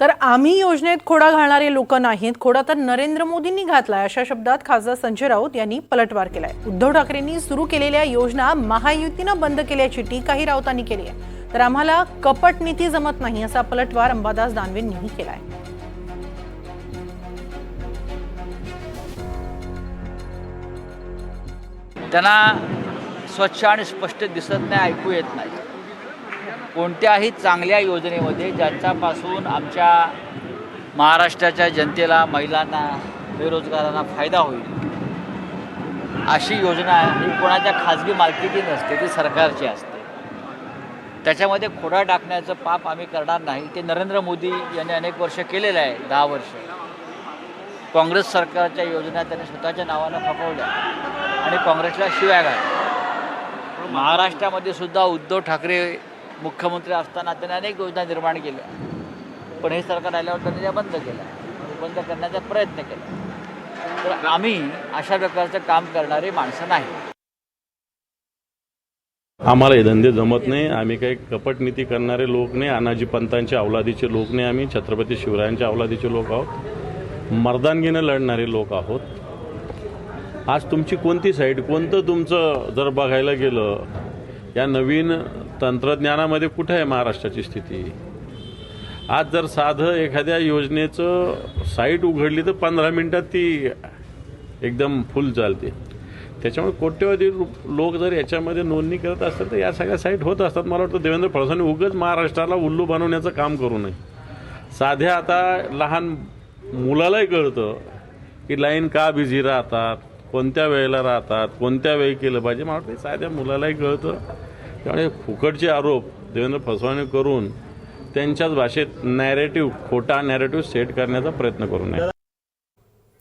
तर आम्ही योजनेत खोडा घालणारे लोक नाहीत. खोडा तर नरेंद्र मोदींनी घातलाय अशा शब्दात खासदार संजय राऊत यांनी पलटवार केलाय. उद्धव ठाकरेंनी सुरू केलेल्या योजना महायुतीनं बंद केल्याची टीकाही राऊतांनी केली आहे. तर आम्हाला कपट नीती जमत नाही असा पलटवार अंबादास दानवेंनीही केलाय. त्यांना स्वच्छ आणि स्पष्ट दिसत नाही ऐकू येत नाही. कोणत्याही चांगल्या योजनेमध्ये ज्याच्यापासून आमच्या महाराष्ट्राच्या जनतेला महिलांना बेरोजगारांना फायदा होईल अशी योजना ही कोणाच्या खाजगी मालकीची नसते ती सरकारची असते. त्याच्यामध्ये खोडा टाकण्याचं पाप आम्ही करणार नाही ते नरेंद्र मोदी यांनी अनेक वर्ष केलेलं आहे दहा वर्ष. काँग्रेस सरकारच्या योजना त्याने स्वतःच्या नावानं खपवल्या आणि काँग्रेसला शिव्या घातल्या. महाराष्ट्रामध्ये सुद्धा उद्धव ठाकरे मुख्यमंत्री असताना त्यांनी अनेक योजना निर्माण केल्या. पण हे सरकार आल्यावर त्यांनी त्या बंद केल्या. बंद करण्याचा प्रयत्न केला. तर आम्ही अशा प्रकारचं काम करणारी माणसं नाही. आम्हाला हे धंदे जमत नाही. आम्ही काही कपट नीती करणारे लोक नाही. अनाजी पंतांच्या अवलादीचे लोक नाही. आम्ही छत्रपती शिवरायांच्या अवलादीचे लोक आहोत. मर्दानगीनं लढणारे लोक आहोत. आज तुमची कोणती साईड कोणतं तुमचं जर बघायला गेलं या नवीन तंत्रज्ञानामध्ये कुठे आहे महाराष्ट्राची स्थिती? आज जर साधं एखाद्या योजनेचं साईट उघडली तर पंधरा मिनटात ती एकदम फुल चालते. त्याच्यामुळे कोट्यवधी लोक जर याच्यामध्ये नोंदणी करत असतात तर या सगळ्या साईट होत असतात. मला वाटतं देवेंद्र फडणवीस उगच महाराष्ट्राला उल्लू बनवण्याचं काम करू नये. साध्या आता लहान मुलालाही कळतं की लाईन का बिझी राहतात कोणत्या वेळेला राहतात कोणत्या वेळी केलं पाहिजे. मला वाटतं साध्या मुलालाही कळतं. त्यामुळे फुकटचे आरोप देवेंद्र फसवणूक करून त्यांच्याच भाषेत नॅरेटिव्ह खोटा नॅरेटिव्ह सेट करण्याचा प्रयत्न करू नये.